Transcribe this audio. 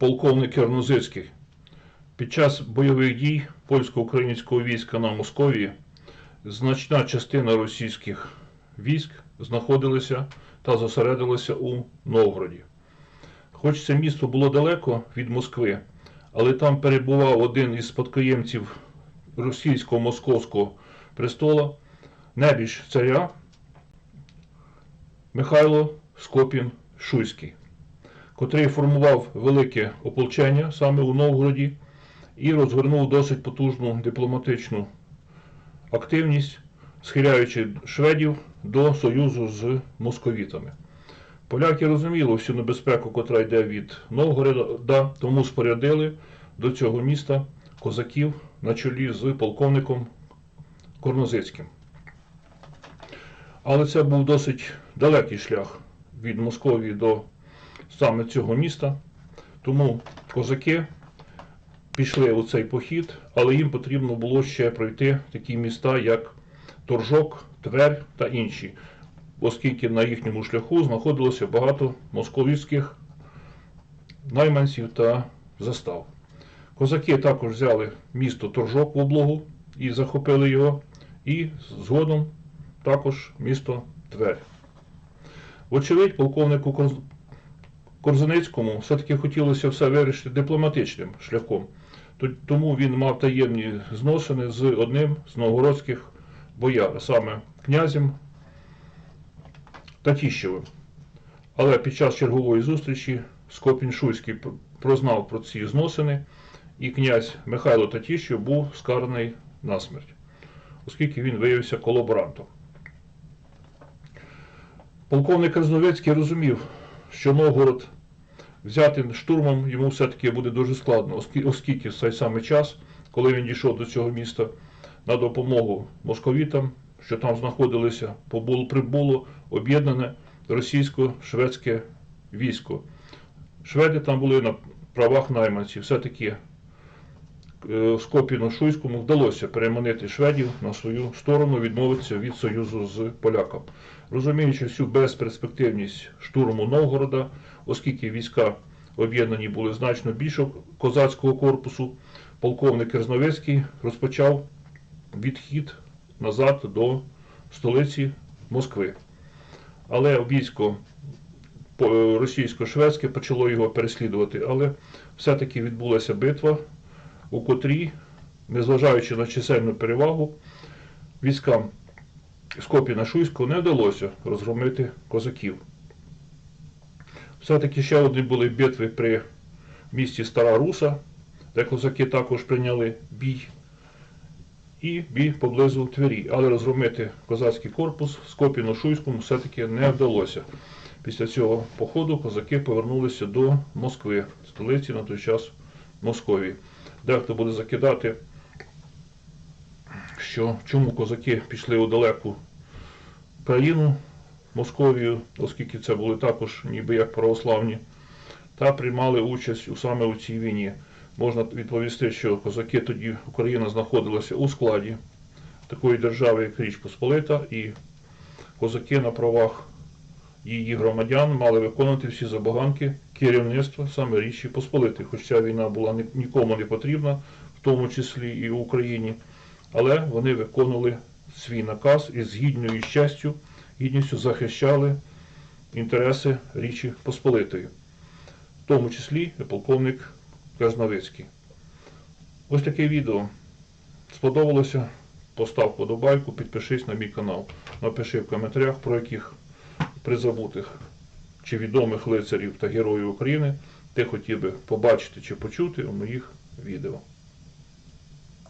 полковник Кернозицький. Під час бойових дій польсько-українського війська на Московії значна частина російських військ знаходилася та зосередилася у Новгороді. Хоч це місто було далеко від Москви, але там перебував один із спадкоємців російського московського престола, небіж царя Михайло Скопін Шуйський, котрий формував велике ополчення саме у Новгороді і розгорнув досить потужну дипломатичну активність, схиляючи шведів до союзу з московітами. Поляки розуміли всю небезпеку, котра йде від Новгорода, тому спорядили до цього міста козаків на чолі з полковником Корнозицьким. Але це був досить далекий шлях від Московії до саме цього міста. Тому козаки пішли у цей похід, але їм потрібно було ще пройти такі міста, як Торжок, Тверь та інші, оскільки на їхньому шляху знаходилося багато московських найманців та застав. Козаки також взяли місто Торжок в облогу і захопили його, і згодом також місто Тверь. Вочевидь, полковнику Корзуницькому все-таки хотілося все вирішити дипломатичним шляхом. Тому він мав таємні зносини з одним з новгородських бояр, саме князем Татіщевим. Але під час чергової зустрічі Скопін Шуйський прознав про ці зносини, і князь Михайло Татіщев був скараний на смерть, оскільки він виявився колаборантом. Полковник Красновецький розумів, що Новгород взяти штурмом йому все-таки буде дуже складно, оскільки в цей самий час, коли він дійшов до цього міста на допомогу московітам, що там знаходилися, побуло, прибуло об'єднане російсько-шведське військо. Шведи там були на правах найманців. Все-таки Скопіну Шуйському вдалося переманити шведів на свою сторону, відмовитися від союзу з поляками. Розуміючи всю безперспективність штурму Новгорода, оскільки війська об'єднані були значно більше козацького корпусу, полковник Керзновецький розпочав відхід назад до столиці Москви. Але військо російсько-шведське почало його переслідувати, але все-таки відбулася битва, у котрій, незважаючи на чисельну перевагу, військам Скопіна Шуйського не вдалося розгромити козаків. Все-таки ще одні були битви при місті Стара Руса, де козаки також прийняли бій, і бій поблизу Твері. Але розгромити козацький корпус Скопіну Шуйському все-таки не вдалося. Після цього походу козаки повернулися до Москви, столиці на той час Московії. Дехто буде закидати, що чому козаки пішли у далеку країну Московію, оскільки це були також ніби як православні, та приймали участь у саме у цій війні. Можна відповісти, що козаки тоді Україна знаходилася у складі такої держави, як Річ Посполита, і козаки на правах її громадян мали виконувати всі забаганки керівництва саме Річі Посполитої. Хоч ця війна була нікому не потрібна, в тому числі і Україні, але вони виконували свій наказ і з гідною честю, гідністю захищали інтереси Річі Посполитої, в тому числі і полковник Казновицький. Ось таке відео. Сподобалося? Постав подобайку, підпишись на мій канал. Напиши в коментарях, про яких призабутих чи відомих лицарів та героїв України ти хотів би побачити чи почути у моїх відео.